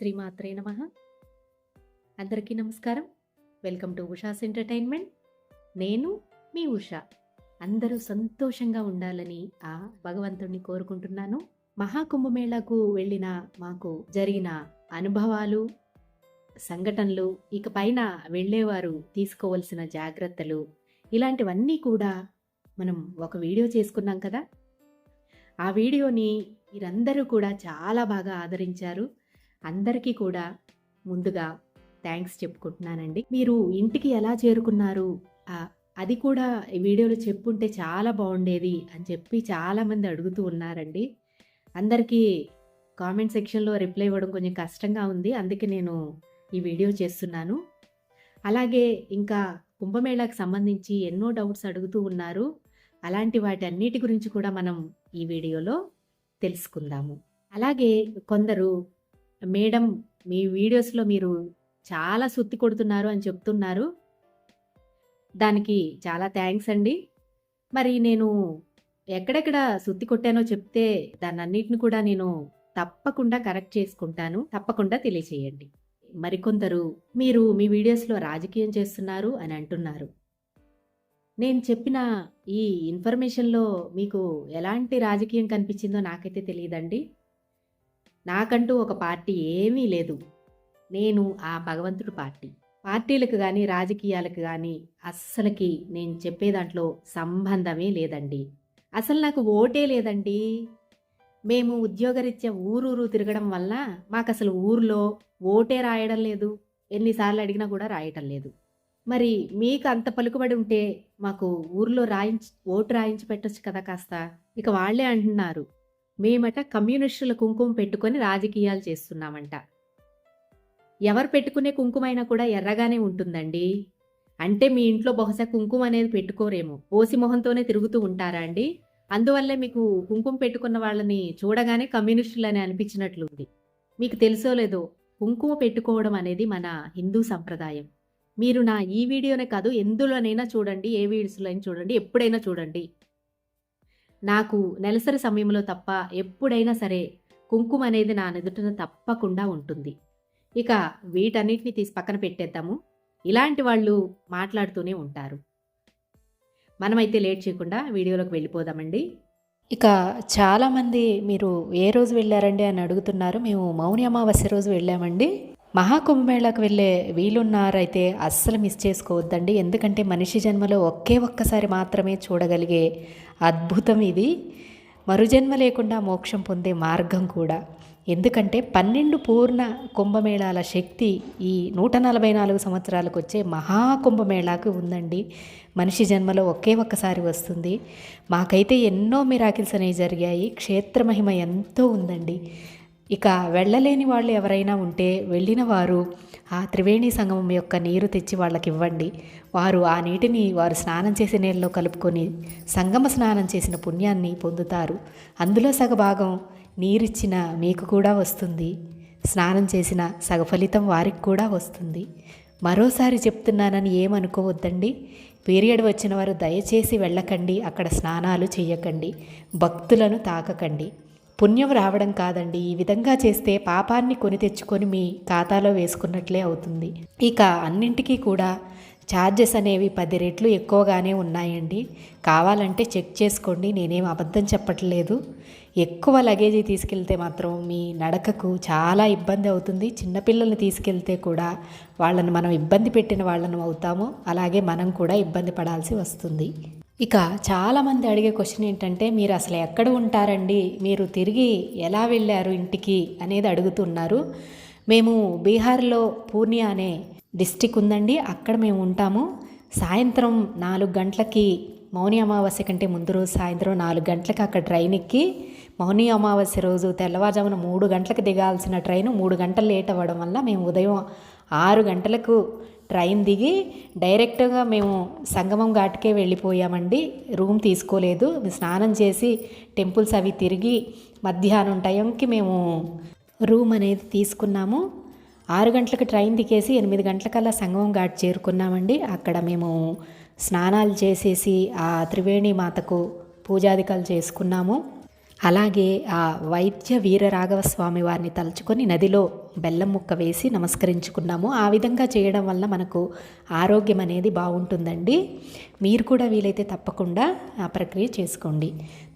శ్రీమాత్రే నమ. అందరికీ నమస్కారం. Welcome to Usha's entertainment. నేను మీ ఉష. అందరూ సంతోషంగా ఉండాలని ఆ భగవంతుణ్ణి కోరుకుంటున్నాను. మహాకుంభమేళకు వెళ్ళిన మాకు జరిగిన అనుభవాలు సంఘటనలు ఇక పైన వెళ్ళేవారు తీసుకోవలసిన జాగ్రత్తలు ఇలాంటివన్నీ కూడా మనం ఒక వీడియో చేసుకున్నాం కదా. ఆ వీడియోని మీరందరూ కూడా చాలా బాగా ఆదరించారు. అందరికీ కూడా ముందుగా థ్యాంక్స్ చెప్పుకుంటున్నానండి. మీరు ఇంటికి ఎలా చేరుకున్నారు? అది కూడా ఈ వీడియోలో చెప్పుంటే చాలా బాగుండేది అని చెప్పి చాలామంది అడుగుతూ ఉన్నారండి. అందరికీ కామెంట్ సెక్షన్లో రిప్లై ఇవ్వడం కొంచెం కష్టంగా ఉంది. అందుకే నేను ఈ వీడియో చేస్తున్నాను. అలాగే ఇంకా కుంభమేళాకు సంబంధించి ఎన్నో డౌట్స్ అడుగుతూ ఉన్నారు. అలాంటి వాటి అన్నిటి గురించి కూడా మనం ఈ వీడియోలో తెలుసుకుందాము. అలాగే కొందరు మేడం మీ వీడియోస్లో మీరు చాలా సుత్తి కొడుతున్నారు అని చెప్తున్నారు. దానికి చాలా థ్యాంక్స్ అండి. మరి నేను ఎక్కడెక్కడ సుత్తి కొట్టానో చెప్తే దాన్నన్నిటిని కూడా నేను తప్పకుండా కరెక్ట్ చేసుకుంటాను. తప్పకుండా తెలియచేయండి. మరికొందరు మీరు మీ వీడియోస్లో రాజకీయం చేస్తున్నారు అని అంటున్నారు. నేను చెప్పిన ఈ ఇన్ఫర్మేషన్లో మీకు ఎలాంటి రాజకీయం కనిపించిందో నాకైతే తెలియదండి. నాకంటూ ఒక పార్టీ ఏమీ లేదు. నేను ఆ భగవంతుడు పార్టీ. పార్టీలకు కానీ రాజకీయాలకు కానీ అస్సలకి నేను చెప్పే దాంట్లో సంబంధమే లేదండి. అసలు నాకు ఓటే లేదండి. మేము ఉద్యోగరీత్యా ఊరూరు తిరగడం వల్ల మాకు అసలు ఊర్లో ఓటే రాయడం లేదు. ఎన్నిసార్లు అడిగినా కూడా రాయటం లేదు. మరి మీకు అంత పలుకుబడి ఉంటే మాకు ఊర్లో రాయించి ఓటు రాయించి పెట్టచ్చు కదా కాస్త. ఇక వాళ్ళే అంటున్నారు. మేమట కమ్యూనిస్టుల కుంకుమ పెట్టుకొని రాజకీయాలు చేస్తున్నామంట. ఎవరు పెట్టుకునే కుంకుమైనా కూడా ఎర్రగానే ఉంటుందండి. అంటే మీ ఇంట్లో బహుశా కుంకుమ అనేది పెట్టుకోరేమో. ఓసి మొహంతోనే తిరుగుతూ ఉంటారా అండి? అందువల్లే మీకు కుంకుమ పెట్టుకున్న వాళ్ళని చూడగానే కమ్యూనిస్టులని అనిపించినట్లుంది. మీకు తెలుసో లేదో కుంకుమ పెట్టుకోవడం అనేది మన హిందూ సంప్రదాయం. మీరు నా ఈ వీడియోనే కాదు ఎందులోనైనా చూడండి ఏ వీడియోస్లో అయినా చూడండి ఎప్పుడైనా చూడండి. నాకు నెలసరి సమయంలో తప్ప ఎప్పుడైనా సరే కుంకుమ అనేది నా నుదుటిన తప్పకుండా ఉంటుంది. ఇక వీటన్నిటిని తీసి పక్కన పెట్టేద్దాము. ఇలాంటి వాళ్ళు మాట్లాడుతూనే ఉంటారు. మనమైతే లేట్ చేయకుండా వీడియోలోకి వెళ్ళిపోదామండి. ఇక చాలామంది మీరు ఏ రోజు వెళ్ళారండి అని అడుగుతున్నారు. మేము మౌని అమావాస్య రోజు వెళ్ళామండి. మహాకుంభమేళాకు వెళ్ళే వీలున్నారైతే అస్సలు మిస్ చేసుకోవద్దండి. ఎందుకంటే మనిషి జన్మలో ఒకే ఒక్కసారి మాత్రమే చూడగలిగే అద్భుతం ఇది. మరుజన్మ లేకుండా మోక్షం పొందే మార్గం కూడా. ఎందుకంటే పన్నెండు పూర్ణ కుంభమేళాల శక్తి ఈ నూట నలభై నాలుగు సంవత్సరాలకు వచ్చే మహాకుంభమేళాకు ఉందండి. మనిషి జన్మలో ఒకే ఒక్కసారి వస్తుంది. మాకైతే ఎన్నో మిరాకిల్స్ అనేవి జరిగాయి. క్షేత్ర మహిమ ఎంతో ఉందండి. ఇక వెళ్ళలేని వాళ్ళు ఎవరైనా ఉంటే వెళ్ళిన వారు ఆ త్రివేణి సంగమం యొక్క నీరు తెచ్చి వాళ్ళకి ఇవ్వండి వారు ఆ నీటిని వారు స్నానం చేసే నీళ్ళలో కలుపుకొని సంగమ స్నానం చేసిన పుణ్యాన్ని పొందుతారు. అందులో సగభాగం నీరిచ్చిన మీకు కూడా వస్తుంది. స్నానం చేసిన సగఫలితం వారికి కూడా వస్తుంది. మరోసారి చెప్తున్నానని ఏమనుకోవద్దండి. పీరియడ్ వచ్చిన వారు దయచేసి వెళ్ళకండి. అక్కడ స్నానాలు చేయకండి భక్తులను తాకకండి. పుణ్యం రావడం కాదండి. ఈ విధంగా చేస్తే పాపాన్ని కొని తెచ్చుకొని మీ ఖాతాలో వేసుకున్నట్లే అవుతుంది. ఇక అన్నింటికీ కూడా ఛార్జెస్ అనేవి పది రెట్లు ఎక్కువగానే ఉన్నాయండి. కావాలంటే చెక్ చేసుకోండి. నేనేం అబద్ధం చెప్పట్లేదు. ఎక్కువ లగేజీ తీసుకెళ్తే మాత్రం మీ నడకకు చాలా ఇబ్బంది అవుతుంది. చిన్నపిల్లల్ని తీసుకెళ్తే కూడా వాళ్ళని మనం ఇబ్బంది పెట్టిన వాళ్ళను అవుతాము. అలాగే మనం కూడా ఇబ్బంది పడాల్సి వస్తుంది. ఇక చాలామంది అడిగే క్వశ్చన్ ఏంటంటే మీరు అసలు ఎక్కడ ఉంటారండి? మీరు తిరిగి ఎలా వెళ్ళారు ఇంటికి? అనేది అడుగుతున్నారు. మేము బీహార్లో పూర్ణియా అనే డిస్టిక్ ఉందండి. అక్కడ మేము ఉంటాము. సాయంత్రం నాలుగు గంటలకి మౌని అమావాస్య కంటే ముందు రోజు సాయంత్రం నాలుగు గంటలకు అక్కడ ట్రైన్ ఎక్కి మౌని అమావాస్య రోజు తెల్లవారుజామున మూడు గంటలకు దిగాల్సిన ట్రైన్ మూడు గంటలు లేట్ అవ్వడం వల్ల మేము ఉదయం ఆరు గంటలకు ట్రైన్ దిగి డైరెక్ట్గా మేము సంగమం ఘాట్కే వెళ్ళిపోయామండి. రూమ్ తీసుకోలేదు. స్నానం చేసి టెంపుల్స్ అవి తిరిగి మధ్యాహ్నం టైంకి మేము రూమ్ అనేది తీసుకున్నాము. ఆరు గంటలకు ట్రైన్ దిగేసి ఎనిమిది గంటలకల్లా సంగమం ఘాట్ చేరుకున్నామండి. అక్కడ మేము స్నానాలు చేసేసి ఆ త్రివేణి మాతకు పూజాదికాలు చేసుకున్నాము. అలాగే ఆ వైద్య వీర రాఘవ స్వామి వారిని తలుచుకొని నదిలో బెల్లం ముక్క వేసి నమస్కరించుకున్నాము. ఆ విధంగా చేయడం వల్ల మనకు ఆరోగ్యం అనేది బాగుంటుందండి. మీరు కూడా వీలైతే తప్పకుండా ఆ ప్రక్రియ చేసుకోండి.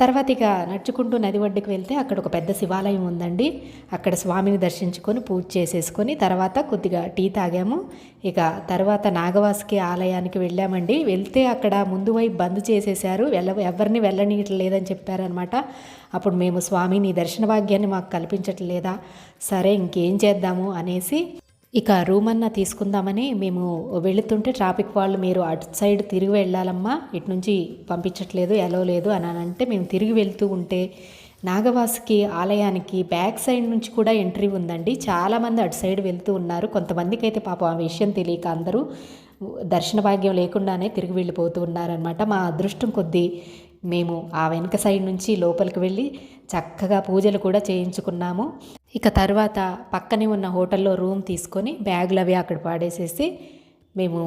తర్వాత ఇక నడుచుకుంటూ నది ఒడ్డుకు వెళ్తే అక్కడ ఒక పెద్ద శివాలయం ఉందండి. అక్కడ స్వామిని దర్శించుకొని పూజ చేసేసుకొని తర్వాత కొద్దిగా టీ తాగాము. ఇక తర్వాత నాగవాసుకి ఆలయానికి వెళ్ళామండి. వెళ్తే అక్కడ ముందు వైపు బంద్ చేసేసారు వెళ్ళ ఎవరిని వెళ్ళనీయట్లేదని చెప్పారనమాట అప్పుడు మేము స్వామిని దర్శన భాగ్యాన్ని మాకు కల్పించట్లేదా? సరే ఇంకేం చేద్దాము అనేసి ఇక రూమ్ అన్నా తీసుకుందామని మేము వెళుతుంటే ట్రాఫిక్ వాళ్ళు మీరు అటు సైడ్ తిరిగి వెళ్ళాలమ్మా ఇటు నుంచి పంపించట్లేదు ఎలా లేదు అని అంటే మేము తిరిగి వెళ్తూ ఉంటే నాగవాసుకి ఆలయానికి బ్యాక్ సైడ్ నుంచి కూడా ఎంట్రీ ఉందండి. చాలామంది అటు సైడ్ వెళ్తూ ఉన్నారు. కొంతమందికి అయితే పాపం ఆ విషయం తెలియక అందరూ దర్శన భాగ్యం లేకుండానే తిరిగి వెళ్ళిపోతూ ఉన్నారనమాట మా అదృష్టం కొద్దీ మేము ఆ వెనుక సైడ్ నుంచి లోపలికి వెళ్ళి చక్కగా పూజలు కూడా చేయించుకున్నాము. ఇక తర్వాత పక్కనే ఉన్న హోటల్లో రూమ్ తీసుకొని బ్యాగులు అవి అక్కడ పాడేసేసి మేము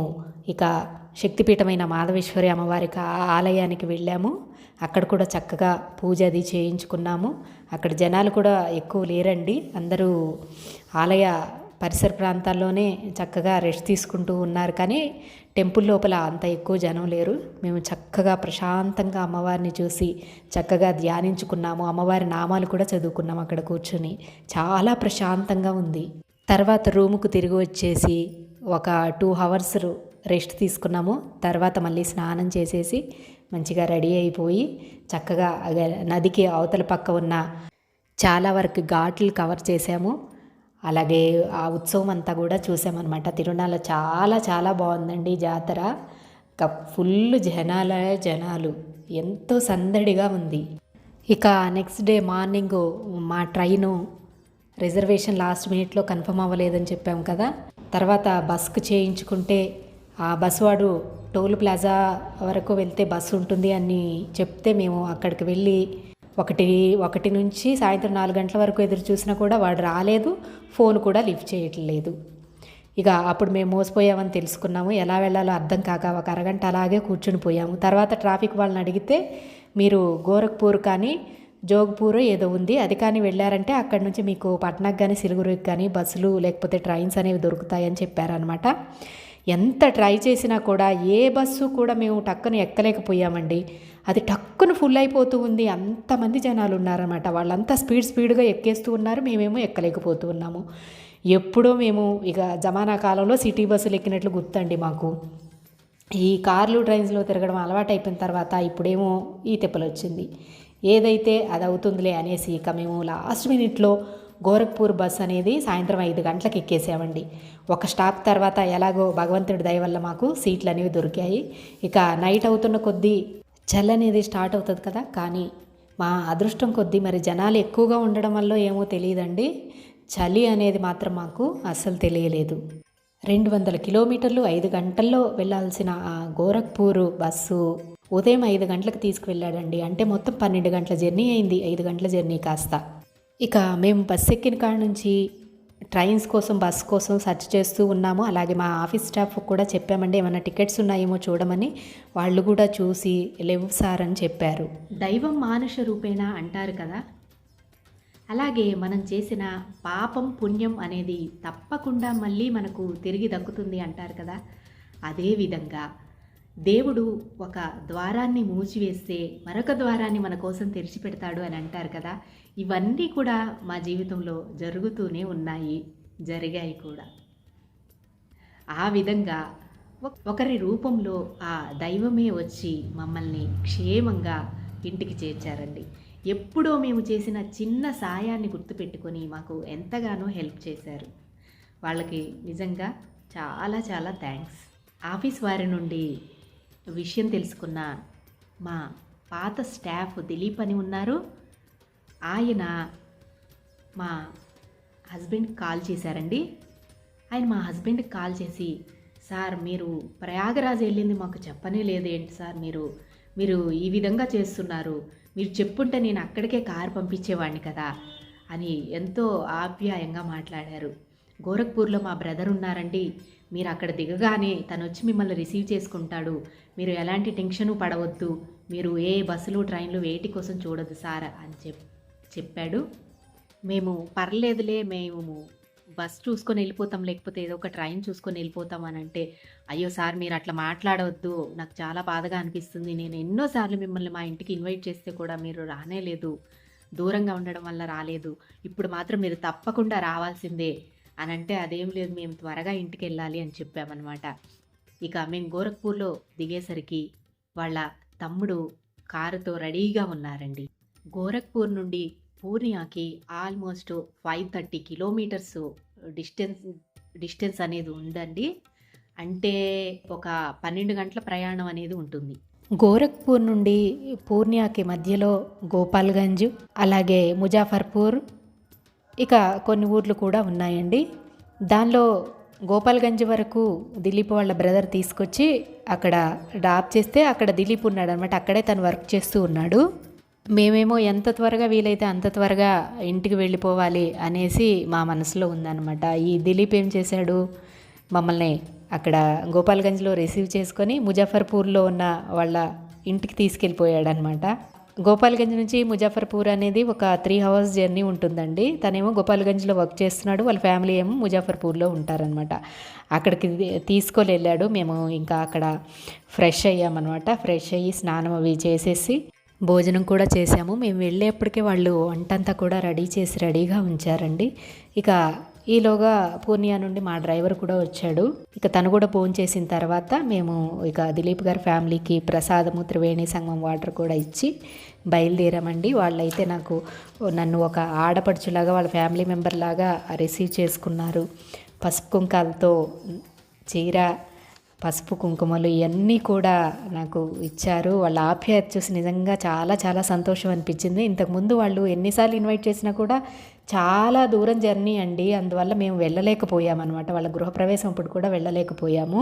ఇక శక్తిపీఠమైన మాధవేశ్వరి అమ్మవారికి ఆ ఆలయానికి వెళ్ళాము. అక్కడ కూడా చక్కగా పూజ అది చేయించుకున్నాము. అక్కడ జనాలు కూడా ఎక్కువ లేరండి. అందరూ ఆలయ పరిసర ప్రాంతాల్లోనే చక్కగా రెస్ట్ తీసుకుంటూ ఉన్నారు. కానీ టెంపుల్ లోపల అంత ఎక్కువ జనం లేరు. మేము చక్కగా ప్రశాంతంగా అమ్మవారిని చూసి చక్కగా ధ్యానించుకున్నాము. అమ్మవారి నామాలు కూడా చదువుకున్నాము అక్కడ కూర్చొని. చాలా ప్రశాంతంగా ఉంది. తర్వాత రూముకు తిరిగి వచ్చేసి ఒక టూ అవర్స్ రెస్ట్ తీసుకున్నాము. తర్వాత మళ్ళీ స్నానం చేసేసి మంచిగా రెడీ అయిపోయి చక్కగా నదికి అవతల పక్క ఉన్న చాలా వరకు ఘాట్లు కవర్ చేసాము. అలాగే ఆ ఉత్సవం అంతా కూడా చూసామన్నమాట. తిరునాళ్ళ చాలా చాలా బాగుందండి జాతర. ఫుల్ జనాల జనాలు. ఎంతో సందడిగా ఉంది. ఇక నెక్స్ట్ డే మార్నింగ్ మా ట్రైను రిజర్వేషన్ లాస్ట్ మినిట్లో కన్ఫర్మ్ అవ్వలేదని చెప్పాం కదా. తర్వాత బస్కు చేయించుకుంటే ఆ బస్సు వాడు టోల్ ప్లాజా వరకు వెళ్తే బస్సు ఉంటుంది అని చెప్తే మేము అక్కడికి వెళ్ళి ఒకటి ఒకటి నుంచి సాయంత్రం నాలుగు గంటల వరకు ఎదురు చూసినా కూడా వాడు రాలేదు ఫోన్ కూడా లిఫ్ట్ చేయట్లేదు. ఇక అప్పుడు మేము మోసపోయామని తెలుసుకున్నాము. ఎలా వెళ్ళాలో అర్థం కాక ఒక అరగంట అలాగే కూర్చుని పోయాము. తర్వాత ట్రాఫిక్ వాళ్ళని అడిగితే మీరు గోరఖ్పూర్ కానీ జోగ్పూర్ ఏదో ఉంది అది కానీ వెళ్ళారంటే అక్కడ నుంచి మీకు పట్నాకు కానీ సిలుగురికి కానీ బస్సులు లేకపోతే ట్రైన్స్ అనేవి దొరుకుతాయని చెప్పారనమాట ఎంత ట్రై చేసినా కూడా ఏ బస్సు కూడా మేము టక్కున ఎక్కలేకపోయామండి. అది టక్కున ఫుల్ అయిపోతూ ఉంది. అంతమంది జనాలు ఉన్నారన్నమాట. వాళ్ళంతా స్పీడ్ స్పీడ్గా ఎక్కేస్తూ ఉన్నారు. మేమేమో ఎక్కలేకపోతూ ఉన్నాము. ఎప్పుడో మేము ఇక జమానా కాలంలో సిటీ బస్సులు ఎక్కినట్లు గుర్తండి మాకు. ఈ కార్లు ట్రైన్స్లో తిరగడం అలవాటు అయిపోయిన తర్వాత ఇప్పుడేమో ఈ తిప్పలు వచ్చింది ఏదైతే అది అవుతుందిలే అనేసి ఇక మేము లాస్ట్ మినిట్లో గోరఖ్పూర్ బస్ అనేది సాయంత్రం ఐదు గంటలకు ఎక్కేసామండి. ఒక స్టాప్ తర్వాత ఎలాగో భగవంతుడి దయ వల్ల మాకు సీట్లు అనేవి దొరికాయి. ఇక నైట్ అవుతున్న కొద్దీ చలి అనేది స్టార్ట్ అవుతుంది కదా కానీ మా అదృష్టం కొద్దీ మరి జనాలు ఎక్కువగా ఉండడం వల్ల ఏమో తెలియదండి. చలి అనేది మాత్రం మాకు అస్సలు తెలియలేదు. రెండు వందల కిలోమీటర్లు ఐదు గంటల్లో వెళ్ళాల్సిన ఆ గోరఖ్పూర్ బస్సు ఉదయం ఐదు గంటలకు తీసుకువెళ్ళాడండి. అంటే మొత్తం పన్నెండు గంటల జర్నీ అయింది. ఐదు గంటల జర్నీ కాస్త. ఇక మేము బస్ ఎక్కిన కాడ నుంచి ట్రైన్స్ కోసం బస్ కోసం సెర్చ్ చేస్తూ ఉన్నాము. అలాగే మా ఆఫీస్ స్టాఫ్ కూడా చెప్పామండి ఏమైనా టికెట్స్ ఉన్నాయేమో చూడమని. వాళ్ళు కూడా చూసి లేవు సార్ అని చెప్పారు. దైవం మానుష రూపేణ అంటారు కదా. అలాగే మనం చేసిన పాపం పుణ్యం అనేది తప్పకుండా మళ్ళీ మనకు తిరిగి దక్కుతుంది అంటారు కదా. అదేవిధంగా దేవుడు ఒక ద్వారాన్ని మూసివేస్తే మరొక ద్వారాన్ని మన కోసం తెరిచిపెడతాడు అని అంటారు కదా. ఇవన్నీ కూడా మా జీవితంలో జరుగుతూనే ఉన్నాయి జరిగాయి కూడా. ఆ విధంగా ఒకరి రూపంలో ఆ దైవమే వచ్చి మమ్మల్ని క్షేమంగా ఇంటికి చేర్చారండి. ఎప్పుడో మేము చేసిన చిన్న సాయాన్ని గుర్తుపెట్టుకొని మాకు ఎంతగానో హెల్ప్ చేశారు. వాళ్ళకి నిజంగా చాలా చాలా థ్యాంక్స్. ఆఫీస్ వారి నుండి విషయం తెలుసుకున్న మా పాత స్టాఫ్ దిలీప్ అని ఉన్నారు. ఆయన మా హస్బెండ్కి కాల్ చేశారండి. ఆయన మా హస్బెండ్కి కాల్ చేసి సార్ మీరు ప్రయాగరాజ్ వెళ్ళింది మాకు చెప్పనే లేదు ఏంటి సార్? మీరు మీరు ఈ విధంగా చేస్తున్నారు. మీరు చెప్పుంటే నేను అక్కడికే కారు పంపించేవాడిని కదా అని ఎంతో ఆప్యాయంగా మాట్లాడారు. గోరఖ్పూర్లో మా బ్రదర్ ఉన్నారండి. మీరు అక్కడ దిగగానే తను వచ్చి మిమ్మల్ని రిసీవ్ చేసుకుంటాడు. మీరు ఎలాంటి టెన్షను పడవద్దు. మీరు ఏ బస్సులు ట్రైన్లు వేటి కోసం చూడదు సార్ అని చెప్పి చెప్పాడు. మేము పర్లేదులే మేము బస్ చూసుకొని వెళ్ళిపోతాం లేకపోతే ఏదో ఒక ట్రైన్ చూసుకొని వెళ్ళిపోతాం అని అంటే అయ్యో సార్ మీరు అట్లా మాట్లాడవద్దు నాకు చాలా బాధగా అనిపిస్తుంది. నేను ఎన్నోసార్లు మిమ్మల్ని మా ఇంటికి ఇన్వైట్ చేస్తే కూడా మీరు రానే లేదు దూరంగా ఉండడం వల్ల రాలేదు. ఇప్పుడు మాత్రం మీరు తప్పకుండా రావాల్సిందే అని అంటే అదేం లేదు మేము త్వరగా ఇంటికి వెళ్ళాలి అని చెప్పామన్నమాట. ఇక మేము గోరఖ్పూర్లో దిగేసరికి వాళ్ళ తమ్ముడు కారుతో రెడీగా ఉన్నారండి. గోరఖ్పూర్ నుండి పూర్ణియాకి almost five thirty kilometres distance distance అనేది ఉందండి. అంటే ఒక పన్నెండు గంటల ప్రయాణం అనేది ఉంటుంది. గోరఖ్పూర్ నుండి పూర్ణియాకి మధ్యలో గోపాల్గంజ్ అలాగే ముజాఫర్పూర్ ఇక కొన్ని ఊర్లు కూడా ఉన్నాయండి. దానిలో గోపాల్గంజ్ వరకు దిలీప్ వాళ్ళ బ్రదర్ తీసుకొచ్చి అక్కడ డ్రాప్ చేస్తే అక్కడ దిలీప్ ఉన్నాడు అనమాట అక్కడే తను వర్క్ చేస్తూ ఉన్నాడు. మేమేమో ఎంత త్వరగా వీలైతే అంత త్వరగా ఇంటికి వెళ్ళిపోవాలి అనేసి మా మనసులో ఉందన్నమాట. ఈ దిలీప్ ఏం చేశాడు? మమ్మల్ని అక్కడ గోపాల్గంజ్లో రిసీవ్ చేసుకొని ముజఫర్పూర్లో ఉన్న వాళ్ళ ఇంటికి తీసుకెళ్ళిపోయాడనమాట గోపాల్గంజ్ నుంచి ముజఫర్పూర్ అనేది ఒక త్రీ అవర్స్ జర్నీ ఉంటుందండి. తనేమో గోపాల్గంజ్లో వర్క్ చేస్తున్నాడు వాళ్ళ ఫ్యామిలీ ఏమో ముజఫర్పూర్లో ఉంటారనమాట అక్కడికి తీసుకొని వెళ్ళాడు. మేము ఇంకా అక్కడ ఫ్రెష్ అయ్యామన్నమాట. ఫ్రెష్ అయ్యి స్నానం అవి చేసేసి భోజనం కూడా చేసాము మేము వెళ్ళేప్పటికే వాళ్ళు వంటంతా కూడా రెడీ చేసి రెడీగా ఉంచారండి. ఇక ఈలోగా పూర్ణియా నుండి మా డ్రైవర్ కూడా వచ్చాడు. ఇక తను కూడా ఫోన్ చేసిన తర్వాత మేము ఇక దిలీప్ గారి ఫ్యామిలీకి ప్రసాదము త్రివేణి సంఘం వాటర్ కూడా ఇచ్చి బయలుదేరామండి. వాళ్ళైతే నాకు నన్ను ఒక ఆడపడుచులాగా వాళ్ళ ఫ్యామిలీ మెంబర్ లాగా రిసీవ్ చేసుకున్నారు. పసుపు కుంకాలతో చీర పసుపు కుంకుమలు ఇవన్నీ కూడా నాకు ఇచ్చారు. వాళ్ళ ఆప్యాయత చూసి నిజంగా చాలా చాలా సంతోషం అనిపించింది. ఇంతకుముందు వాళ్ళు ఎన్నిసార్లు ఇన్వైట్ చేసినా కూడా చాలా దూరం జర్నీ అండి. అందువల్ల మేము వెళ్ళలేకపోయామన్నమాట. వాళ్ళ గృహప్రవేశం అప్పుడు కూడా వెళ్ళలేకపోయాము.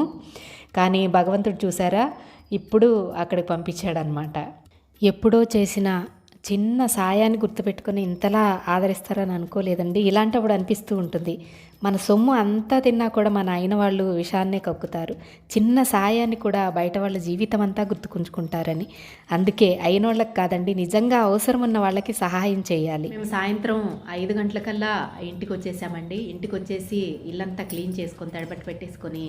కానీ భగవంతుడు చూసారా? ఇప్పుడు అక్కడికి పంపించాడనమాట ఎప్పుడో చేసిన చిన్న సాయాన్ని గుర్తుపెట్టుకొని ఇంతలా ఆదరిస్తారని అనుకోలేదండి. ఇలాంటప్పుడు అనిపిస్తూ ఉంటుంది. మన సొమ్ము అంతా తిన్నా కూడా మన అయిన వాళ్ళు విషాన్నే కక్కుతారు. చిన్న సాయాన్ని కూడా బయట వాళ్ళ జీవితం అంతా గుర్తుకుంచుకుంటారని. అందుకే అయిన వాళ్ళకి కాదండి నిజంగా అవసరం ఉన్న వాళ్ళకి సహాయం చేయాలి. మేము సాయంత్రం ఐదు గంటలకల్లా ఇంటికి వచ్చేసామండి ఇంటికి వచ్చేసి ఇల్లంతా క్లీన్ చేసుకొని తడబట్టి పెట్టేసుకొని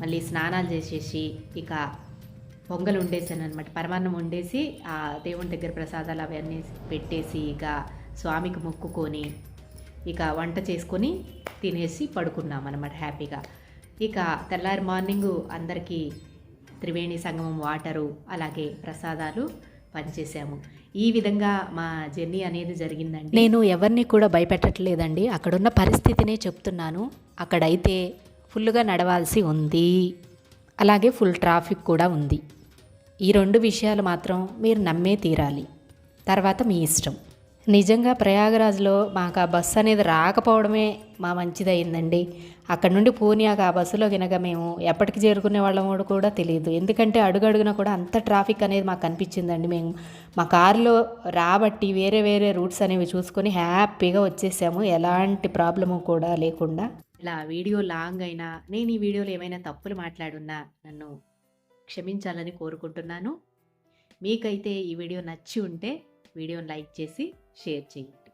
మళ్ళీ స్నానాలు చేసేసి ఇక పొంగల్ వండేసాను అనమాట పరమాన్నం వండేసి ఆ దేవుని దగ్గర ప్రసాదాలు అవన్నీ పెట్టేసి ఇక స్వామికి మొక్కుకొని ఇక వంట చేసుకొని తినేసి పడుకున్నాం అనమాట హ్యాపీగా. ఇక తెల్లారి మార్నింగ్ అందరికీ త్రివేణి సంగమం వాటరు అలాగే ప్రసాదాలు పనిచేసాము ఈ విధంగా మా జర్నీ అనేది జరిగిందండి. నేను ఎవరిని కూడా భయపెట్టట్లేదండి. అక్కడున్న పరిస్థితినే చెప్తున్నాను. అక్కడైతే ఫుల్గా నడవాల్సి ఉంది. అలాగే ఫుల్ ట్రాఫిక్ కూడా ఉంది. ఈ రెండు విషయాలు మాత్రం మీరు నమ్మే తీరాలి. తర్వాత మీ ఇష్టం. నిజంగా ప్రయాగరాజ్లో మాకు ఆ బస్సు అనేది రాకపోవడమే మా మంచిదయ్యిందండి అక్కడ నుండి పూర్ణియాకు ఆ బస్సులో వినక మేము ఎప్పటికి చేరుకునే వాళ్ళము కూడా తెలియదు. ఎందుకంటే అడుగడుగున కూడా అంత ట్రాఫిక్ అనేది మాకు అనిపించిందండి. మేము మా కారులో రాబట్టి వేరే వేరే రూట్స్ అనేవి చూసుకొని హ్యాపీగా వచ్చేసాము. ఎలాంటి ప్రాబ్లము కూడా లేకుండా. ఇలా వీడియో లాంగ్ అయినా నేను ఈ వీడియోలో ఏమైనా తప్పులు మాట్లాడున్నా నన్ను క్షమించాలని కోరుకుంటున్నాను. మీకైతే ఈ వీడియో నచ్చి ఉంటే వీడియోని లైక్ చేసి షేర్ చేయండి.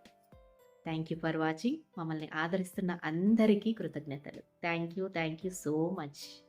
థ్యాంక్ యూ ఫర్ వాచింగ్ మమ్మల్ని ఆదరిస్తున్న అందరికీ కృతజ్ఞతలు. Thank you thank you so much